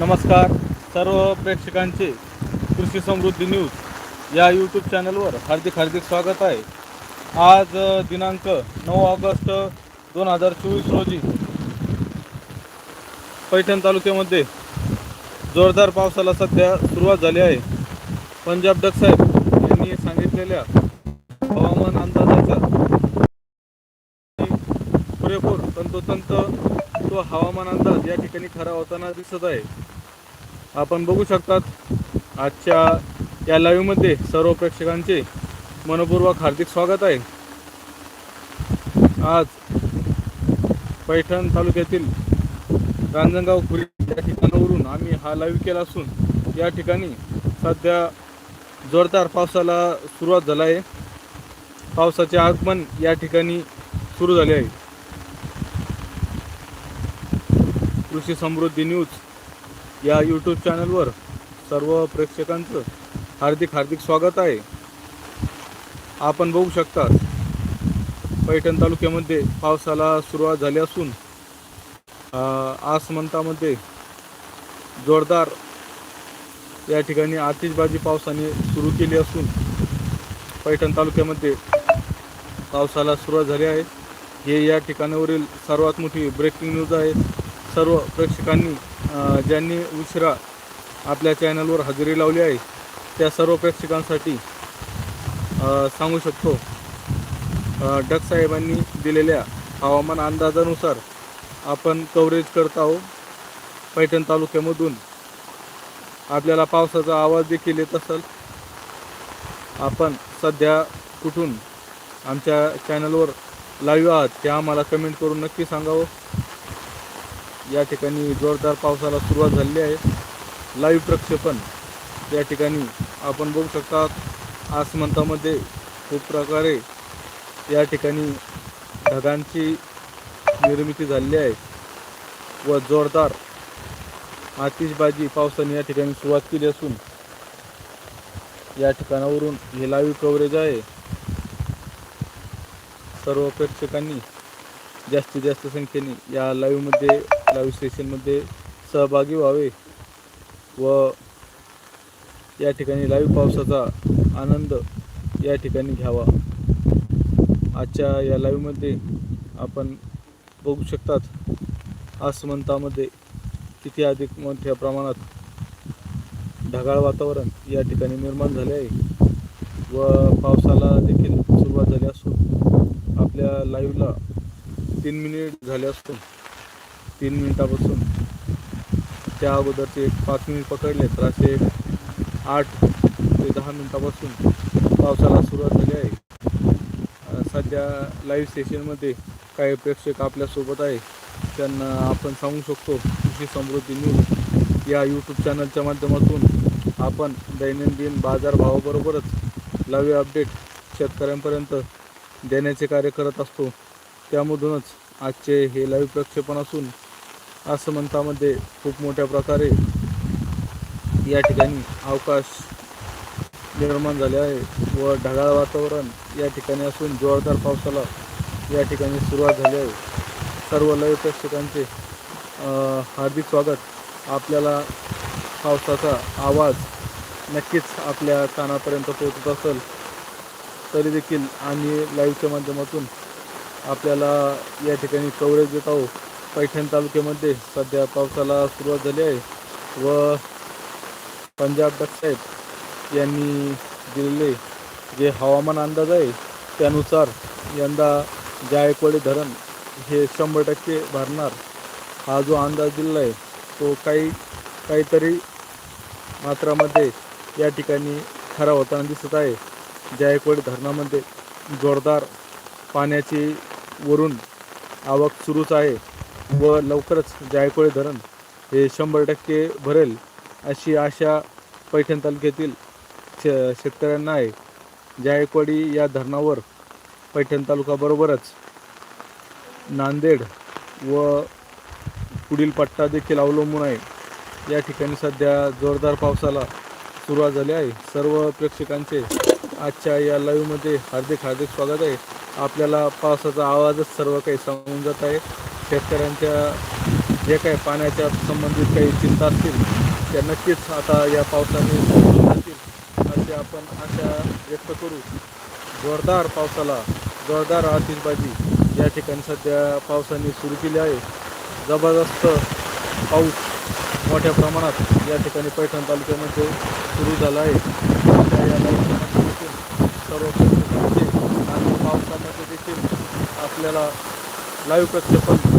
नमस्कार. सर्व प्रेक्षकांचे कृषी समृद्धी न्यूज या यूट्यूब चॅनलवर हार्दिक हार्दिक स्वागत आहे. आज दिनांक नऊ ऑगस्ट दोन हजार चोवीस रोजी पैठण तालुक्यामध्ये जोरदार पावसाला सध्या सुरुवात झाली आहे. पंजाब डग साहेब यांनी सांगितलेल्या अंदाज खरा होताना दिसत आहे. आपण बघू शकतात आजच्या या लाईव्हमध्ये सर्व प्रेक्षकांचे मनपूर्वक हार्दिक स्वागत आहे. आज पैठण तालुक्यातील रांजणगाव खुरी या ठिकाणावरून आम्ही हा लाईव्ह केला असून या ठिकाणी सध्या जोरदार पावसाला सुरुवात झाला आहे. पावसाचे आगमन या ठिकाणी सुरू झाले आहे. कृषी समृद्धी न्यूज या यूट्यूब चॅनलवर सर्व प्रेक्षकांचं हार्दिक हार्दिक स्वागत आहे. आपण बघू शकता पैठण तालुक्यामध्ये पावसाला सुरुवात झाली असून आसमंतामध्ये जोरदार या ठिकाणी आतिषबाजी पावसाने सुरू केली असून पैठण तालुक्यामध्ये पावसाला सुरुवात झाली आहे. हे या ठिकाणावरील सर्वात मोठी ब्रेकिंग न्यूज आहे. सर्व प्रेक्षकांनी ज्यांनी उशिरा आपल्या चॅनलवर हजेरी लावली आहे त्या सर्व प्रेक्षकांसाठी सांगू शकतो. अ, डक साहेबांनी दिलेल्या हवामान अंदाजानुसार आपण कव्हरेज करत आहोत. पैठण तालुक्यामधून आपल्याला पावसाचा आवाज देखील येत असेल. आपण सध्या कुठून आमच्या चॅनलवर लाईव्ह आहात ते आम्हाला कमेंट करून नक्की सांगावं. या ठिकाणी जोरदार पावसाला सुरुवात झालेली आहे. लाईव्ह प्रक्षेपण या ठिकाणी आपण बघू शकता आसमंतामध्ये खूप प्रकारे या ठिकाणी ढगांची निर्मिती झालेली आहे व जोरदार आतिषबाजी पावसाने या ठिकाणी सुरुवात केली असून या ठिकाणावरून हे लाईव्ह कव्हरेज आहे. सर्व प्रेक्षकांनी जास्तीत जास्त संख्येने या लाईव्हमध्ये लाईव्ह सेशनमध्ये सहभागी व्हावे व या ठिकाणी लाईव्ह पावसाचा आनंद या ठिकाणी घ्यावा. आजच्या या लाईव्हमध्ये आपण बघू शकतात आसमंतामध्ये किती अधिक मोठ्या प्रमाणात ढगाळ वातावरण या ठिकाणी निर्माण झाले आहे व पावसाला देखील सुरुवात झाली असून आपल्या लाईव्हला तीन मिनिट झाले असून तीन मिनिटापासून. त्या अगोदरचे एक पाच मिनिट पकडले तर असे एक आठ ते दहा मिनिटापासून पावसाला सुरुवात झाली आहे. सध्या लाईव्ह सेशनमध्ये काही प्रेक्षक आपल्यासोबत आहे. त्यांना आपण सांगू शकतो कृषी समृद्धी न्यूज या यूट्यूब चॅनलच्या माध्यमातून आपण दैनंदिन बाजारभावाबरोबरच लाईव्ह अपडेट शेतकऱ्यांपर्यंत देण्याचे कार्य करत असतो. त्यामधूनच आजचे हे लाईव्ह प्रक्षेपण असून आसमंतामध्ये खूप मोठ्या प्रकारे या ठिकाणी अवकाश निर्माण झाले आहे व ढगाळ वातावरण या ठिकाणी असून जोरदार पावसाला या ठिकाणी सुरुवात झाली आहे. सर्व लय प्रेक्षकांचे हार्दिक स्वागत. आपल्याला पावसाचा आवाज नक्कीच आपल्या कानापर्यंत पोहोचत असेल तरी देखील आम्ही लाईव्हच्या माध्यमातून आपल्याला या ठिकाणी कव्हरेज देत आहोत. पैठण तालुक्यामध्ये सध्या पावसाला सुरुवात झाली आहे व पंजाब डक साहेब यांनी दिलेले जे हवामान अंदाज आहे त्यानुसार यंदा जायकवाडी धरण हे शंभर टक्के भरणार हा जो अंदाज दिलेला आहे तो काही काहीतरी मात्रामध्ये या ठिकाणी खरा होताना दिसत आहे. जायकवाडी धरणामध्ये जोरदार पाण्याची वरून आवक सुरूच आहे. व लवकरच जायकवाडी धरण हे शंभर टक्के भरेल अशी आशा पैठण तालुक्यातील श शेतकऱ्यांना आहे. जायकवाडी या धरणावर पैठण तालुक्याबरोबरच नांदेड व पुढील पट्टा देखील अवलंबून आहे. या ठिकाणी सध्या जोरदार पावसाला सुरुवात झाली आहे. सर्व प्रेक्षकांचे आजच्या या लाईव्हमध्ये हार्दिक हार्दिक स्वागत आहे. आपल्याला पावसाचा आवाजच सर्व काही सांगून जात आहे. शेतकऱ्यांच्या जे काही पाण्याच्या संबंधित काही चिंता असतील त्या नक्कीच आता या पावसाने असे आपण आशा व्यक्त करू. जोरदार पावसाला जोरदार आतिषबाजी या ठिकाणी सध्या पावसाने सुरू केली आहे. जबरदस्त पाऊस मोठ्या प्रमाणात या ठिकाणी पैठण तालुक्यामध्ये सुरू झाला आहे. या पावसामध्ये देखील सर्व आणि पावसामध्ये देखील आपल्याला लाईव्ह प्रक्षेपण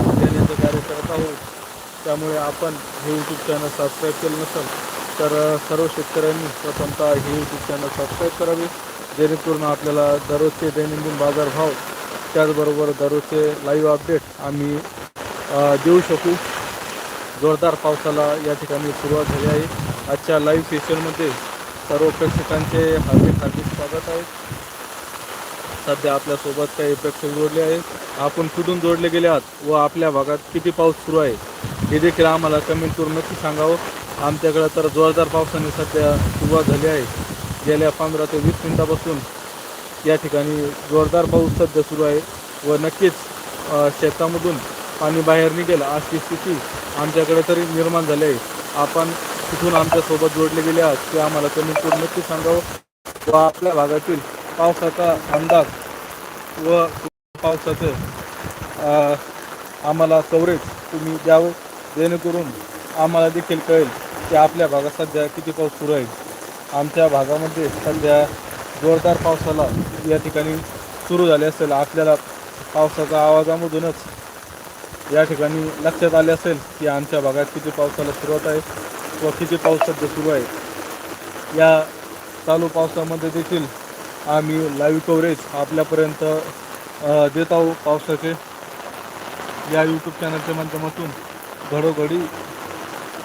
देण्याचं कार्य करत आहोत. त्यामुळे आपण हे यूट्यूब चॅनल सबस्क्राईब केलं नसेल तर सर्व शेतकऱ्यांनी प्रथमतः हे यूट्यूब चॅनल सबस्क्राईब करावे. जेणेकरून आपल्याला दररोजचे दैनंदिन बाजारभाव त्याचबरोबर दररोजचे लाईव्ह अपडेट आम्ही देऊ शकू. जोरदार पावसाला या ठिकाणी सुरुवात झाली आहे. आजच्या लाईव्ह सेशनमध्ये सर्व प्रेक्षकांचे हार्दिक हार्दिक स्वागत आहे. सध्या आपल्यासोबत काही प्रेक्षक जोडले आहेत. आपण कुठून जोडले गेले आहात व आपल्या भागात किती पाऊस सुरू आहे हे देखील आम्हाला कमेंट करून नक्की सांगावं. आमच्याकडं तर जोरदार पावसाने सध्या सुरुवात झाली आहे. गेल्या पंधरा ते वीस मिनिटापासून या ठिकाणी जोरदार पाऊस सध्या सुरू आहे व नक्कीच शेतामधून पाणी बाहेर निघेल अशी स्थिती आमच्याकडे तरी निर्माण झाली आहे. आपण कुठून आमच्यासोबत जोडले गेले आहात ते आम्हाला कमेंट करून नक्की सांगावं. व आपल्या भागातील पावसाचा अंदाज व पावसाचं आम्हाला कवरेज तुम्ही द्यावं. जेणेकरून आम्हाला देखील कळेल की आपल्या भागात सध्या किती पाऊस सुरू आहे. आमच्या भागामध्ये सध्या जोरदार पावसाला या ठिकाणी सुरू झाले असेल. आपल्याला पावसाच्या आवाजामधूनच या ठिकाणी लक्षात आले असेल की आमच्या भागात किती पावसाला सुरुवात आहे व किती पाऊस सध्या सुरू आहे. या चालू पावसामध्ये देखील आम्ही लाईव्ह कव्हरेज आपल्यापर्यंत देत आहोत पावसाचे. या यूट्यूब चॅनलच्या माध्यमातून घडोघडी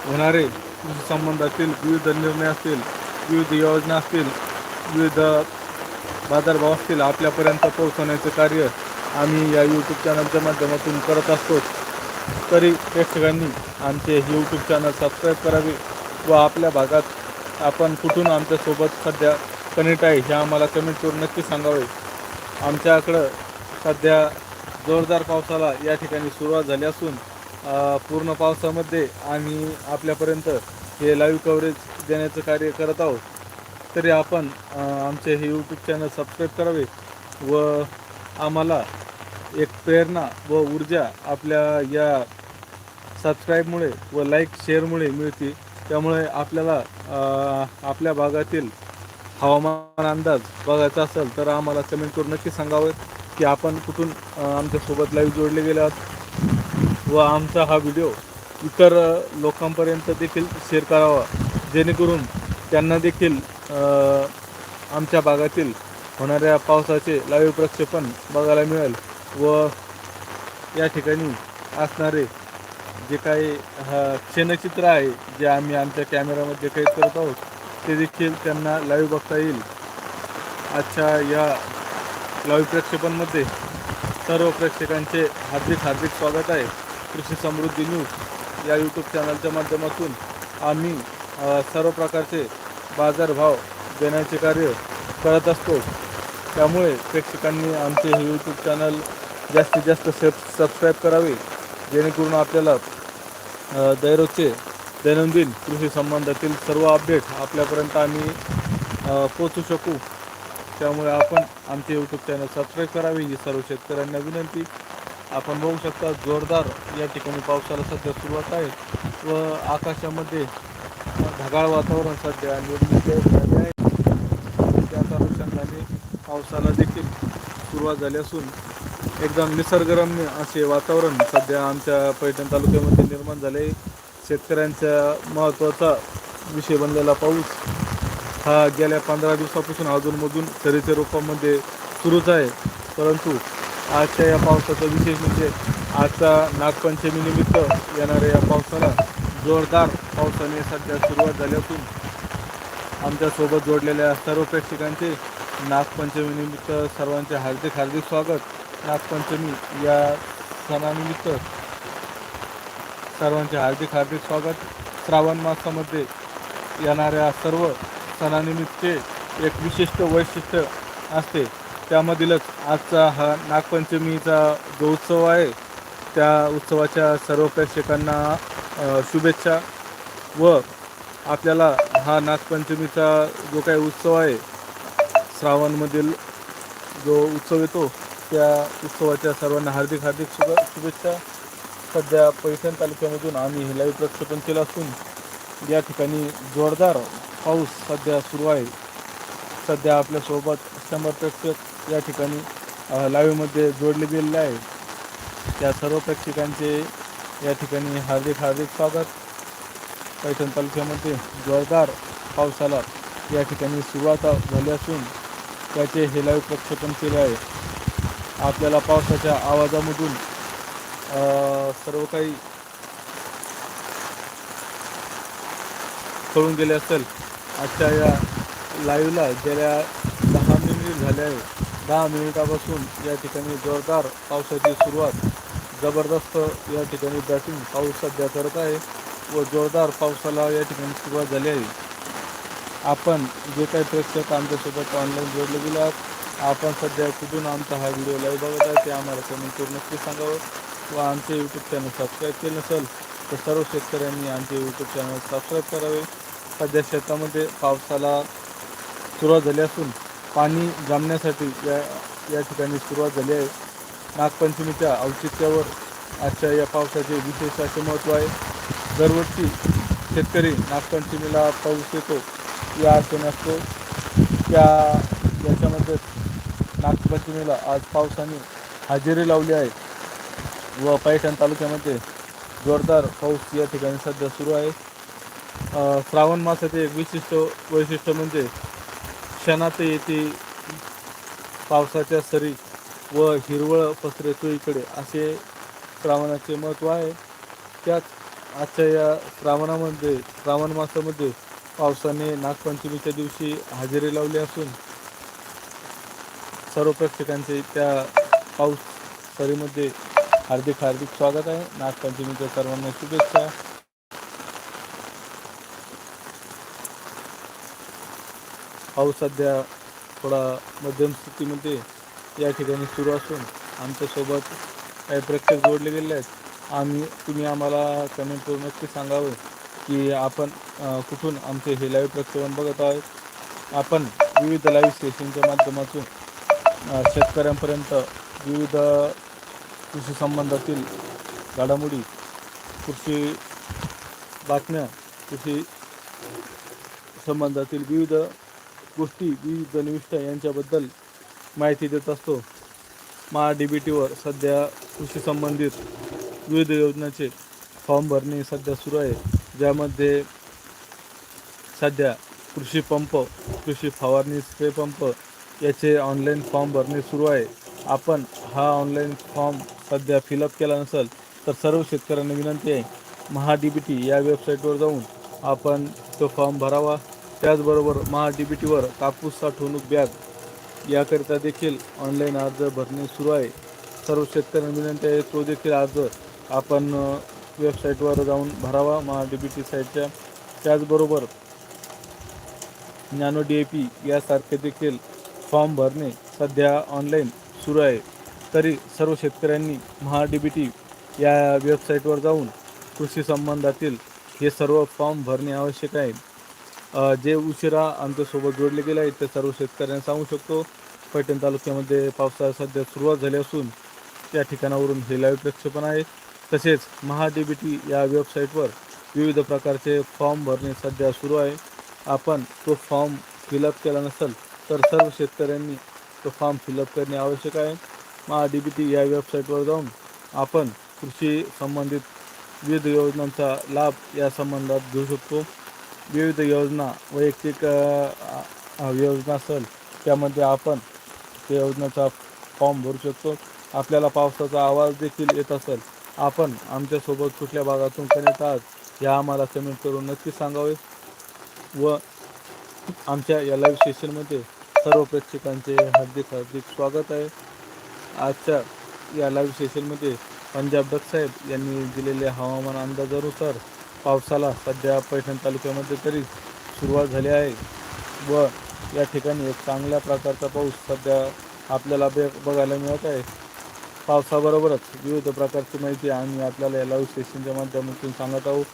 होणारे कृषी संबंधातील विविध निर्णय असतील विविध योजना असतील विविध बाजारभाव असतील आपल्यापर्यंत पोहोचवण्याचे कार्य आम्ही या यूट्यूब चॅनलच्या माध्यमातून करत असतो. तरी प्रेक्षकांनी आमचे यूट्यूब चॅनल सबस्क्राईब करावे व आपल्या भागात आपण कुठून आमच्यासोबत सध्या कनेक्ट आहे हे आम्हाला कमेंट करून नक्की सांगावे. आमच्याकडं सध्या जोरदार पावसाला या ठिकाणी सुरुवात झाली असून पूर्ण पावसामध्ये आम्ही आपल्यापर्यंत हे लाईव्ह कव्हरेज देण्याचं कार्य करत आहोत. तरी आपण आमचे हे यूट्यूब चॅनल सबस्क्राईब करावे व आम्हाला एक प्रेरणा व ऊर्जा आपल्या या सबस्क्राईबमुळे व लाईक शेअरमुळे मिळते. त्यामुळे आपल्याला आपल्या भागातील हवामान अंदाज बघायचा असेल तर आम्हाला कमेंट करून नक्की सांगावं की आपण कुठून आमच्यासोबत लाईव्ह जोडले गेले आहात. व आमचा हा व्हिडिओ इतर लोकांपर्यंत देखील शेअर करावा. जेणेकरून त्यांना देखील आमच्या भागातील होणाऱ्या पावसाचे लाईव्ह प्रक्षेपण बघायला मिळेल. व या ठिकाणी असणारे जे काही हा क्षणचित्र आहे जे आम्ही आमच्या कॅमेरामध्ये कैद करत आहोत ते देखील त्यांना लाईव्ह बघता येईल. आजच्या या लाईव्ह प्रक्षेपणमध्ये सर्व प्रेक्षकांचे हार्दिक हार्दिक स्वागत आहे. कृषी समृद्धी न्यूज या यूट्यूब चॅनलच्या माध्यमातून आम्ही सर्व प्रकारचे बाजारभाव देण्याचे कार्य करत असतो. त्यामुळे प्रेक्षकांनी आमचे हे यूट्यूब चॅनल जास्तीत जास्त सब सबस्क्राईब करावे. जेणेकरून आपल्याला दररोजचे दैनंदिन कृषी संबंधातील सर्व अपडेट आपल्यापर्यंत आम्ही पोचू शकू. त्यामुळे आपण आमचे यूट्यूब चॅनल सबस्क्राईब करावे. ही सर्व शेतकऱ्यांना विनंती. आपण बघू शकता जोरदार या ठिकाणी पावसाला सध्या सुरुवात आहे व आकाशामध्ये ढगाळ वातावरण सध्या आणि झाले आहे. त्याच अनुषंगाने पावसाला देखील सुरुवात झाली असून एकदम निसर्गरम्य असे वातावरण सध्या आमच्या पैठण तालुक्यामध्ये निर्माण झाले आहे. शेतकऱ्यांचा महत्त्वाचा विषय बनलेला पाऊस. हा गेल्या पंधरा दिवसापासून अजूनमधून सरीच्या रूपामध्ये सुरूच आहे. परंतु आजच्या या पावसाचा विशेष म्हणजे आजचा नागपंचमीनिमित्त येणाऱ्या या पावसाला जोरदार पावसाने सध्या सुरुवात झाली असून आमच्यासोबत जोडलेल्या सर्व प्रेक्षकांचे नागपंचमीनिमित्त सर्वांचे हार्दिक हार्दिक स्वागत. नागपंचमी या सणानिमित्त सर्वांचे हार्दिक हार्दिक स्वागत. श्रावण मासामध्ये येणाऱ्या सर्व सणानिमित्तचे एक विशिष्ट वैशिष्ट्य असते. त्यामधीलच आजचा हा नागपंचमीचा जो उत्सव आहे त्या उत्सवाच्या सर्व प्रेक्षकांना शुभेच्छा व आपल्याला हा नागपंचमीचा जो काही उत्सव आहे श्रावणमधील जो उत्सव येतो त्या उत्सवाच्या सर्वांना हार्दिक हार्दिक शुभ शुभेच्छा सध्या पैठण तालुक्यामधून आम्ही हे लाईव्ह प्रक्षेपण केलं असून या ठिकाणी जोरदार पाऊस सध्या सुरू आहे. सध्या आपल्यासोबत शंभर प्रेक्षक या ठिकाणी अ, लाईव्हमध्ये जोडले गेलेले आहे त्या सर्व प्रेक्षकांचे या ठिकाणी हार्दिक हार्दिक स्वागत. पैठण तालुक्यामध्ये जोरदार पावसाला या ठिकाणी सुरुवात झाली असून त्याचे हे लाईव्ह प्रक्षेपण केले आहे. आपल्याला पावसाच्या आवाजामधून सर्व काही कळून गेले असेल आजच्या या लाईव्हला गेल्या दहा मिनिट झाले आहे. दहा मिनिटापासून या ठिकाणी जोरदार पावसाची सुरुवात जबरदस्त या ठिकाणी बॅटिंग पाऊस सध्या करत आहे व जोरदार पावसाला या ठिकाणी सुरुवात झाली आहे. आपण जे काही प्रेक्षक आमच्यासोबत ऑनलाईन जोडले गेले आहात आपण सध्या कुठून आमचा हा व्हिडिओ लाईव्ह बघत आहे ते आम्हाला कमेंट करून नक्की सांगावं. व आमचे यूट्यूब चॅनल सबस्क्राईब केलं नसेल तर सर्व शेतकऱ्यांनी आमचे यूट्यूब चॅनल सबस्क्राईब करावे. सध्या शेतामध्ये पावसाला सुरुवात झाली असून पाणी जमण्यासाठी या या ठिकाणी सुरुवात झाली आहे. नागपंचमीच्या औचित्यावर आजच्या या पावसाचे विशेष असे महत्त्व आहे. दरवर्षी शेतकरी नागपंचमीला पाऊस येतो या अडचण असतो. त्या याच्यामध्ये नागपंचमीला आज पावसाने हजेरी लावली आहे. व पैठण तालुक्यामध्ये जोरदार पाऊस या ठिकाणी सध्या सुरू आहे. श्रावण मासाचे एक विशिष्ट वैशिष्ट्य म्हणजे क्षणात येते पावसाच्या सरी व हिरवळ पसरेतो इकडे असे श्रावणाचे महत्त्व आहे. त्याच आजच्या या श्रावणामध्ये श्रावण मासामध्ये पावसाने नागपंचमीच्या दिवशी हजेरी लावली असून सर्व प्रेक्षकांचे त्या पाऊस सरीमध्ये हार्दिक हार्दिक स्वागत आहे. नागपंचमीच्या सर्वांना शुभेच्छा. पाऊस सध्या थोडा मध्यम स्थितीमध्ये या ठिकाणी सुरू असून आमच्यासोबत काही प्रेक्षक जोडले गेले आहेत. आम्ही तुम्ही आम्हाला कमेंट करून नक्की सांगावं की आपण कुठून आमचे हे लाईव्ह प्रक्षेपण बघत आहोत. आपण विविध लाईव्ह स्टेशनच्या माध्यमातून शेतकऱ्यांपर्यंत विविध कृषी संबंधातील घडामोडी कृषी बातम्या कृषी संबंधातील विविध गोष्टी विविध निविष्ठा यांच्याबद्दल माहिती देत असतो. महा डी बी टीवर सध्या कृषी संबंधित विविध योजनांचे फॉर्म भरणे सध्या सुरू आहे. ज्यामध्ये सध्या कृषी पंप कृषी फवारणी स्प्रे पंप याचे ऑनलाईन फॉर्म भरणे सुरू आहे. आपण हा ऑनलाईन फॉर्म सध्या फिलअप केला नसेल तर सर्व शेतकऱ्यांना विनंती आहे महा डी बी टी या वेबसाईटवर जाऊन आपण तो फॉर्म भरावा. त्याचबरोबर महा डी बी टीवर कापूस साठवणूक बॅग याकरिता देखील ऑनलाईन अर्ज भरणे सुरू आहे. सर्व शेतकऱ्यांना विनंती आहे तो देखील अर्ज आपण वेबसाईटवर जाऊन भरावा महा डी बी टी साईटच्या. त्याचबरोबर नॅनो डी ए पी यासारखे देखील फॉर्म भरणे सध्या ऑनलाईन सुरू आहे. तरी सर्व शेतकऱ्यांनी महाडीबीटी बी टी या वेबसाईटवर जाऊन कृषी संबंधातील हे सर्व फॉर्म भरणे आवश्यक आहे. जे उशिरा आमच्यासोबत जोडले गेले आहेत ते सर्व शेतकऱ्यांना सांगू शकतो. पैठण तालुक्यामध्ये पावसाळा सध्या सुरुवात झाली असून त्या ठिकाणावरून हे लाईव्ह प्रक्षेपण आहे. तसेच महाडीबीटी बी टी या वेबसाईटवर विविध प्रकारचे फॉर्म भरणे सध्या सुरू आहे. आपण तो फॉर्म फिलअप केला नसेल तर सर्व शेतकऱ्यांनी तो फॉर्म फिलअप करणे आवश्यक आहे. महा डी बी टी या वेबसाईटवर जाऊन आपण कृषी संबंधित विविध योजनांचा लाभ या संबंधात घेऊ शकतो. विविध योजना वैयक्तिक योजना असेल त्यामध्ये आपण त्या योजनेचा फॉर्म भरू शकतो. आपल्याला पावसाचा आवाज देखील येत असेल आपण आमच्यासोबत कुठल्या भागातून कनेक्ट आहात हे आम्हाला कमेंट करून नक्की सांगावे. व आमच्या या लाईव्ह सेशनमध्ये सर्व प्रेक्षकांचे हार्दिक हार्दिक स्वागत आहे. आजच्या या लाईव्ह सेशनमध्ये पंजाब डक साहेब यांनी दिलेल्या हवामान अंदाजानुसार पावसाला सध्या पैठण तालुक्यामध्ये तरी सुरुवात झाली आहे व या ठिकाणी एक चांगल्या प्रकारचा पाऊस सध्या आपल्याला बे बघायला मिळत आहे. पावसाबरोबरच विविध प्रकारची माहिती आम्ही आपल्याला या लाईव्ह सेशनच्या माध्यमातून सांगत आहोत.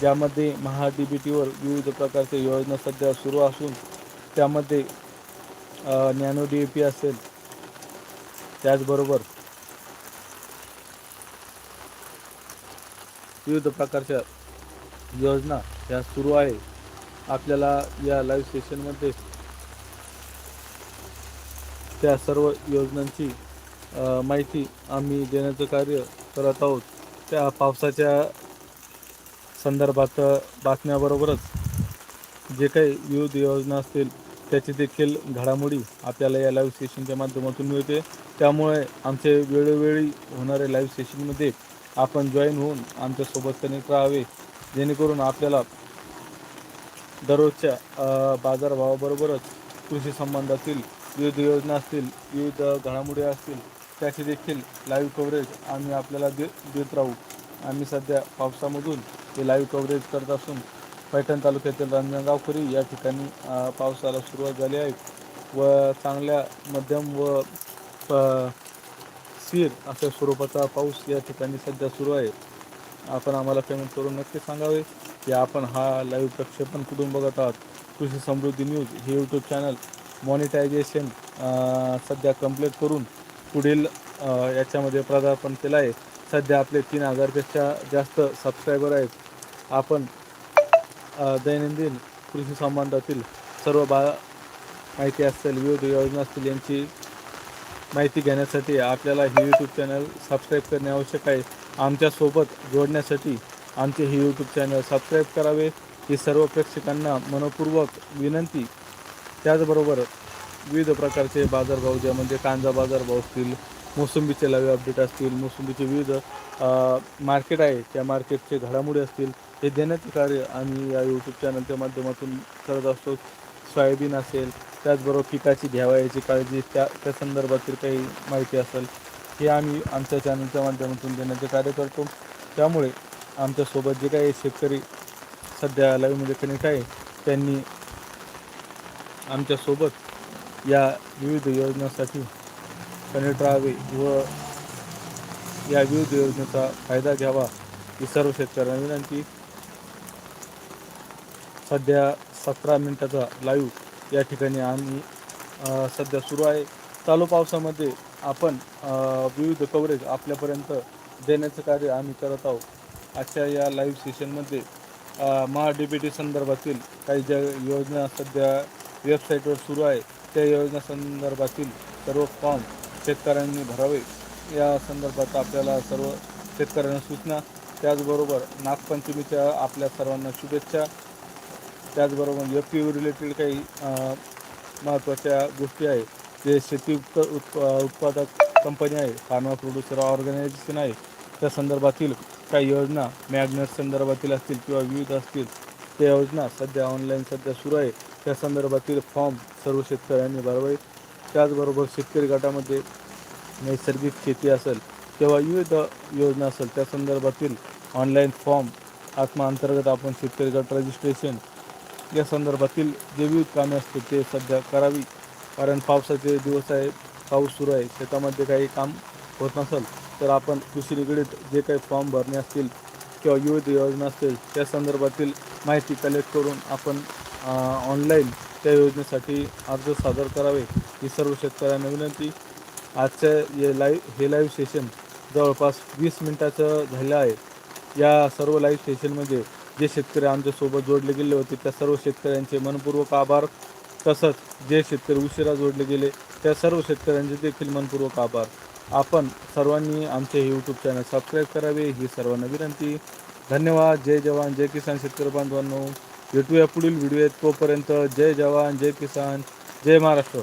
ज्यामध्ये महा डी बी टीवर विविध प्रकारच्या योजना सध्या सुरू असून त्यामध्ये नॅनो डी ए पी असेल त्याचबरोबर विविध प्रकारच्या योजना ह्या सुरू आहे. आपल्याला या लाईव्ह सेशनमध्ये त्या सर्व योजनांची माहिती आम्ही देण्याचं कार्य करत आहोत. त्या पावसाच्या संदर्भात बातम्याबरोबरच जे काही विविध योजना असतील त्याची देखील घडामोडी आपल्याला या लाईव्ह सेशनच्या माध्यमातून मिळते. त्यामुळे आमचे वेळोवेळी होणारे लाईव्ह सेशनमध्ये आपण जॉईन होऊन आमच्यासोबत कनेक्ट राहावे जेणेकरून आपल्याला दररोजच्या बाजारभावाबरोबरच कृषी संबंधातील विविध योजना असतील विविध घडामोडी असतील त्याचे देखील लाईव्ह कव्हरेज आम्ही आपल्याला दे देत राहू. आम्ही सध्या पावसामधून हे लाईव्ह कव्हरेज करत असून पैठण तालुक्यातील रांजणगावकरी या ठिकाणी पावसाला सुरुवात झाली आहे व चांगल्या मध्यम व स्थिर अशा स्वरूपाचा पाऊस या ठिकाणी सध्या सुरू आहे. आपण आम्हाला पेमेंट करून नक्की सांगावे की आपण हा लाईव्ह प्रक्षेपण कुठून बघत आहात? कृषी समृद्धी न्यूज हे यूट्यूब चॅनल मॉनिटायझेशन सध्या कंप्लीट करून पुढील याच्यामध्ये प्रदार्पण केलं आहे. सध्या आपले तीन हजारपेक्षा जास्त सबस्क्रायबर आहेत. आपण दैनंदिन कृषी संबंधातील सर्व बा माहिती असतील विविध योजना असतील यांची माहिती घेण्यासाठी आपल्याला हे यूट्यूब चॅनल सबस्क्राईब करणे आवश्यक आहे. आमच्यासोबत जोडण्यासाठी आमचे हे यूट्यूब चॅनल सबस्क्राईब करावे. ही सर्व प्रेक्षकांना मनपूर्वक विनंती. त्याचबरोबर विविध प्रकारचे बाजारभाव ज्यामध्ये म्हणजे कांदा बाजारभाव असतील मोसंबीचे लावे अपडेट असतील मोसंबीचे विविध मार्केट आहे. त्या मार्केटचे घडामोडी असतील हे देण्याचे कार्य आम्ही या यूट्यूब चॅनलच्या माध्यमातून करत असतो. सोयाबीन असेल त्याचबरोबर पिकाची घ्यावयाची काळजी त्या त्या संदर्भातील काही माहिती असेल हे आम्ही आमच्या चॅनलच्या माध्यमातून देण्याचे कार्य करतो. त्यामुळे आमच्यासोबत जे काही शेतकरी सध्या लाईव्हमध्ये कनेक्ट आहे त्यांनी आमच्यासोबत या विविध योजनांसाठी कनेक्ट राहावे व या विविध योजनेचा फायदा घ्यावा ही सर्व शेतकऱ्यांना विनंती. सध्या सतरा मिनिटाचा लाईव्ह या ठिकाणी आम्ही सध्या सुरू आहे. चालू पावसामध्ये आपण विविध कव्हरेज आपल्यापर्यंत देण्याचं कार्य आम्ही करत आहोत. आजच्या या लाईव्ह सेशनमध्ये महाडीबीटी महा संदर्भातील काही ज्या योजना सध्या वेबसाईटवर सुरू आहे त्या योजना संदर्भातील सर्व फॉर्म शेतकऱ्यांनी भरावे. या संदर्भात आपल्याला सर्व शेतकऱ्यांना सूचना. त्याचबरोबर नागपंचमीच्या आपल्या सर्वांना शुभेच्छा. त्याचबरोबर एफ पी यू रिलेटेड काही महत्त्वाच्या गोष्टी आहे जे शेती उत्प उत्प उत्पादक कंपनी आहे फार्मा प्रोड्युसर ऑर्गनायझेशन आहे त्या संदर्भातील काही योजना मॅग्नेट संदर्भातील असतील किंवा विविध असतील त्या योजना सध्या ऑनलाईन सध्या सुरू आहे. त्या संदर्भातील फॉर्म सर्व शेतकऱ्यांनी भरावे. त्याचबरोबर शेतकरी गटामध्ये नैसर्गिक शेती असेल किंवा विविध योजना असेल त्या संदर्भातील ऑनलाईन फॉर्म आत्मा अंतर्गत आपण शेतकरी गट रजिस्ट्रेशन या संदर्भातील जे विविध कामे असतील ते सध्या करावी. कारण पावसाचे दिवस आहे पाऊस सुरू आहे शेतामध्ये काही काम होत नसेल तर आपण कृषी निगडीत जे काही फॉर्म भरणे असतील किंवा विविध योजना असतील त्या संदर्भातील माहिती कलेक्ट करून आपण ऑनलाईन त्या योजनेसाठी अर्ज सादर करावे ही सर्व शेतकऱ्यांना विनंती. आजच्या हे लाईव्ह हे लाईव्ह सेशन जवळपास वीस मिनिटाचं झालं आहे. या सर्व लाईव्ह सेशनमध्ये जे शेतकरी आमच्यासोबत जोडले गेले होते त्या सर्व शेतकऱ्यांचे मनपूर्वक आभार. तसंच जे शेतकरी उशिरा जोडले गेले त्या सर्व शेतकऱ्यांचे देखील मनपूर्वक आभार. आपण सर्वांनी आमचे हे यूट्यूब चॅनल सबस्क्राईब करावे ही सर्वांना विनंती. धन्यवाद. जय जवान जय किसान शेतकरी बांधवांनो. भेटूया पुढील व्हिडिओ आहेत तोपर्यंत. जय जवान जय किसान. जय महाराष्ट्र.